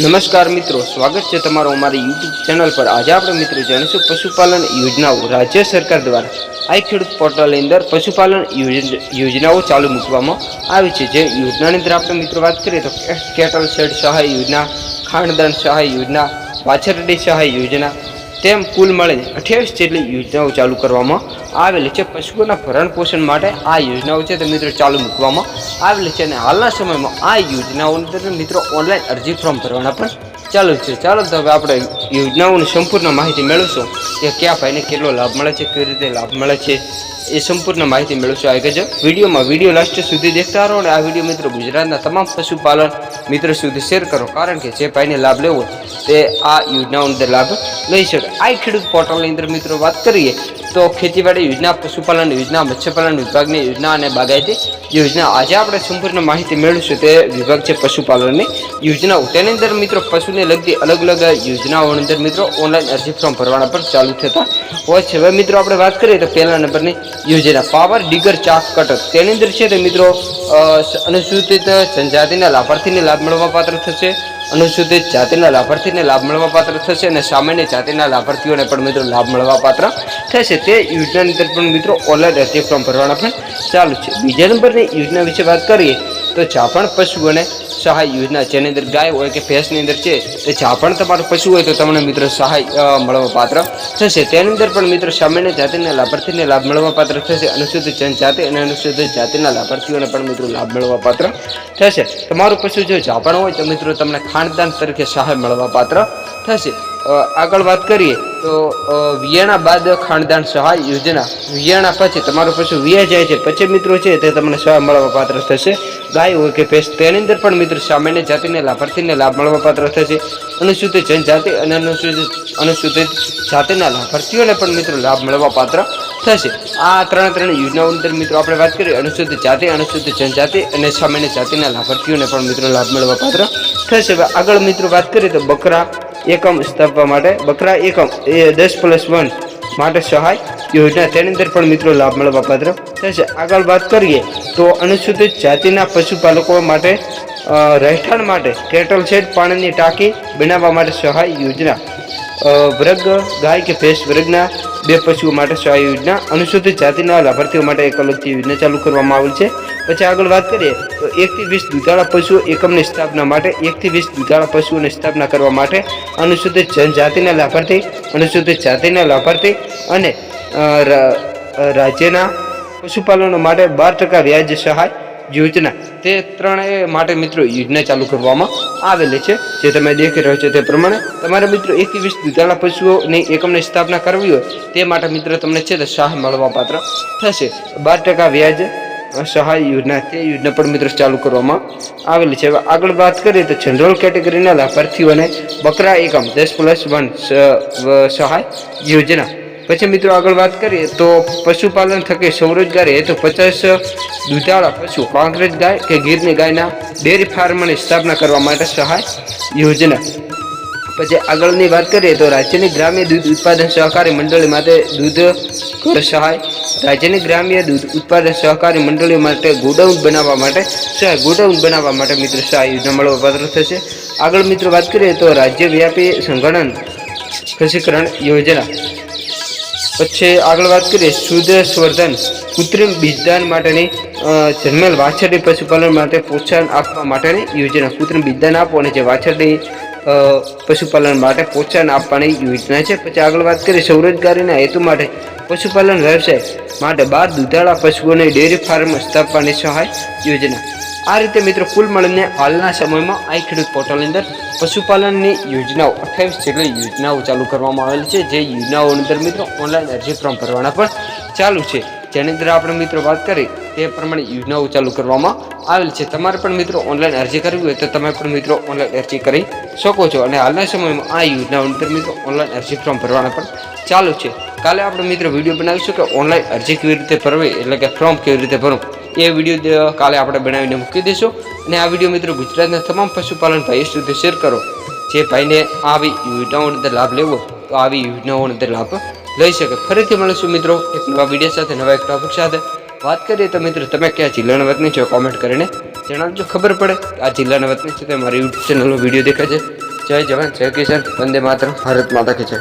નમસ્કાર મિત્રો, સ્વાગત છે તમારું અમારી યુટ્યુબ ચેનલ પર. આજે આપણે મિત્રો જાણીશું પશુપાલન યોજનાઓ. રાજ્ય સરકાર દ્વારા આઈ ખેડૂત પોર્ટલની અંદર પશુપાલન યોજ- યોજનાઓ ચાલુ મૂકવામાં આવી છે. જે યોજનાની અંદર આપણે મિત્રો વાત કરીએ તો કેટલ શેડ સહાય યોજના, ખાણદાન સહાય યોજના, વાછરડી સહાય યોજના તેમ કુલ મળીને અઠ્યાવીસ જેટલી યોજનાઓ ચાલુ કરવામાં આવેલી છે. પશુઓના ભરણ પોષણ માટે આ યોજનાઓ છે તે મિત્રો ચાલુ મૂકવામાં આવેલી છે અને હાલના સમયમાં આ યોજનાઓની મિત્રો ઓનલાઈન અરજી ફોર્મ ભરવાના પણ ચાલુ છે, ચાલો તો હવે આપણે યોજનાઓની સંપૂર્ણ માહિતી મેળવશું કે કયા ભાઈને કેટલો લાભ મળે છે, કેવી રીતે લાભ મળે છે, એ સંપૂર્ણ માહિતી મેળવશું આ ગજબ. વિડીયોમાં વીડિયો લાસ્ટ સુધી દેખતા રહો અને આ વીડિયો મિત્રો ગુજરાતના તમામ પશુપાલન મિત્રો સુધી શેર કરો, કારણ કે જે ભાઈને લાભ લેવો તે આ યોજનાઓની લાભ લઈ શકે આ ખેડૂત પોર્ટલની અંદર મિત્રો વાત કરીએ તો ખેતીવાડી યોજના, પશુપાલન યોજના, મત્સ્યપાલન વિભાગની યોજના અને બાગાયતી યોજના. આજે આપણે સંપૂર્ણ માહિતી મેળવીશું તે વિભાગ છે પશુપાલનની. યોજનાઓ તેની અંદર મિત્રો પશુને લગતી અલગ અલગ યોજનાઓની અંદર મિત્રો ઓનલાઈન અરજી ફોર્મ ભરવાના પર ચાલુ થતા હોય છે. હવે મિત્રો આપણે વાત કરીએ તો પહેલા નંબરની યોજના. પાવર ડીગર ચાક કટર. તેની અંદર છે તે મિત્રો અનુસૂચિત જનજાતિના લાભાર્થીને લાભ મળવા પાત્ર થશે. અનુસૂચિત જાતિના લાભાર્થીને લાભ મળવા પાત્ર થશે અને સામાન્ય જાતિના લાભાર્થીઓને પણ મિત્રો લાભ મળવા પાત્ર થશે. તે યોજનાની અંદર પણ મિત્રો ઓનલાઈન અરજી ફોર્મ ભરવાના પણ ચાલુ છે. બીજા નંબરની યોજના વિશે વાત કરીએ તો જાપણ પશુઓને સહાય યોજના જેની અંદર ગાય હોય કે ભેંસની અંદર છે તે જાપણ તમારું પશુ હોય તો તમને મિત્રો સહાય મળવા પાત્ર થશે. તેની અંદર પણ મિત્રો સામાન્ય જાતિના લાભાર્થીને લાભ મળવા પાત્ર થશે. અનુસૂચિત જનજાતિ અને અનુસૂચિત જાતિના લાભાર્થીઓને પણ મિત્રો લાભ મળવા પાત્ર થશે. તમારું પશુ જો જાપણ હોય તો મિત્રો તમને ખાનદાન તરીકે સહાય મળવા પાત્ર થશે. આગળ વાત કરીએ તો વિયાણા બાદ ખાનદાન સહાય યોજના. વિયાણા પછી તમારું પશુ વિયા જાય છે, પછી મિત્રો છે તે તમને સહાય મળવા પાત્ર થશે. ગાય હોય કે ભેંસ, તેની અંદર પણ મિત્રો સામાન્ય જાતિને લાભાર્થીને લાભ મળવા પાત્ર થશે. અનુસૂચિત જનજાતિ અને અનુસૂચિત અનુસૂચિત જાતિના લાભાર્થીઓને પણ મિત્રો લાભ મળવા પાત્ર થશે. આ ત્રણે ત્રણ યોજનાઓ અંદર મિત્રો આપણે વાત કરીએ. અનુસૂચિત જાતિ, અનુસૂચિત જનજાતિ અને સામાન્ય જાતિના લાભાર્થીઓને પણ મિત્રો લાભ મળવા પાત્ર થશે. આગળ મિત્રો વાત કરીએ તો બકરા એકમ સ્થાપવા માટે બકરા એકમ એ દસ પ્લસ વન માટે સહાય. યોજના તેની અંદર પણ મિત્રો લાભ મળવા પાત્ર થશે. આગળ વાત કરીએ તો અનુસૂચિત જાતિના પશુપાલકો માટે રહેઠાણ માટે કેટલ શેડ પાણીની ટાંકી બનાવવા માટે સહાય યોજના. વૃગ ગાય કે ભેંસ વર્ગના બે પશુઓ માટે સહાય યોજના. અનુસૂચિત જાતિના લાભાર્થીઓ માટે એક અલગથી યોજના ચાલુ કરવામાં આવેલ છે. પછી આગળ વાત કરીએ તો એકથી વીસ દુધાળા પશુઓ એકમની સ્થાપના માટે એકથી વીસ દુધાળા પશુઓની સ્થાપના કરવા માટે અનુસૂચિત જનજાતિના લાભાર્થી, અનુસૂચિત જાતિના લાભાર્થી અને રાજ્યના પશુપાલનો માટે બાર ટકા વ્યાજ સહાય યોજના તે ત્રણેય માટે મિત્રો યોજના ચાલુ કરવામાં આવેલી છે. જે તમે દેખી રહ્યો છો તે પ્રમાણે તમારે મિત્રો એકવીસ દૂધાળા પશુઓની એકમની સ્થાપના કરવી હોય તે માટે મિત્રો તમને છે તે સહાય મળવા પાત્ર થશે. બાર ટકા વ્યાજ સહાય યોજના તે યોજના પણ મિત્રો ચાલુ કરવામાં આવેલી છે. હવે આગળ વાત કરીએ તો જનરલ કેટેગરીના લાભાર્થીઓને બકરા એકમ, દસ પ્લસ વન સહાય યોજના. પછી મિત્રો આગળ વાત કરીએ તો પશુપાલન થકી સ્વરોજગારી હેતુ પચાસ દૂધાળા પશુ કાંકરેજ ગાય કે ગીરની ગાયના ડેરી ફાર્મની સ્થાપના કરવા માટે સહાય યોજના. પછી આગળની વાત કરીએ તો રાજ્યની ગ્રામ્ય દૂધ ઉત્પાદન સહકારી મંડળી માટે દૂધ સહાય, રાજ્યની ગ્રામ્ય દૂધ ઉત્પાદન સહકારી મંડળીઓ માટે ગોડાઉન બનાવવા માટે સહાય, ગોડાઉન બનાવવા માટે મિત્રો સહાય યોજના મળવા પાત્ર થશે. આગળ મિત્રો વાત કરીએ તો રાજ્યવ્યાપી સંગઠન રસીકરણ યોજના. પછી આગળ વાત કરીએ શુદ્ધ સ્વર્ધન કૃત્રિમ બીજદાન માટેની જન્મેલ વાછરડી પશુપાલન માટે પ્રોત્સાહન આપવા માટેની યોજના. કૃત્રિમ બીજદાન આપો અને જે વાછરડી પશુપાલન માટે પ્રોત્સાહન આપવાની યોજના છે. પછી આગળ વાત કરીએ સ્વરોજગારીના હેતુ માટે. પશુપાલન વ્યવસાય માટે બાર દુધાળા પશુઓને ડેરી ફાર્મ સ્થાપવાની સહાય યોજના. આ રીતે મિત્રો કુલ મળીને હાલના સમયમાં આ ખેડૂત પોર્ટલની અંદર પશુપાલનની યોજનાઓ, અઠ્યાવીસ જેટલી યોજનાઓ ચાલુ કરવામાં આવેલી છે. જે યોજનાઓની અંદર મિત્રો ઓનલાઈન અરજી ફોર્મ ભરવાના પણ ચાલુ છે. જેની અંદર આપણે મિત્રો વાત કરી તે પ્રમાણે યોજનાઓ ચાલુ કરવામાં આવેલ છે. તમારે પણ મિત્રો ઓનલાઈન અરજી કરવી હોય તો તમે પણ મિત્રો ઓનલાઈન અરજી કરી શકો છો. અને હાલના સમયમાં આ યોજનાઓની અંદર મિત્રો ઓનલાઈન અરજી ફોર્મ ભરવાના પણ ચાલુ છે. કાલે આપણે મિત્રો વીડિયો બનાવીશું કે ઓનલાઈન અરજી કેવી રીતે ભરવી, એટલે કે ફોર્મ કેવી રીતે ભરવું. એ વીડિયો કાલે આપણે બનાવીને મૂકી દઈશું. અને આ વીડિયો મિત્રો ગુજરાતના તમામ પશુપાલન ભાઈઓ સુધી શેર કરો. જે ભાઈને આવી યોજનાઓનો લાભ લેવો, તો આવી યોજનાઓનો લાભ લઈ શકે. ફરીથી મળીશું મિત્રો એક નવા વીડિયો સાથે, નવા એક ટોપિક સાથે. વાત કરીએ તો મિત્રો તમે કયા જિલ્લાના વતની છો કોમેન્ટ કરીને જણાવજો. ખબર પડે આ જિલ્લાના વતની છે તે મારી યુટ્યુબ ચેનલનો વીડિયો દેખાય છે. જય જવાન, જય કિશન વંદે માત્ર ભારત માતા કે જય.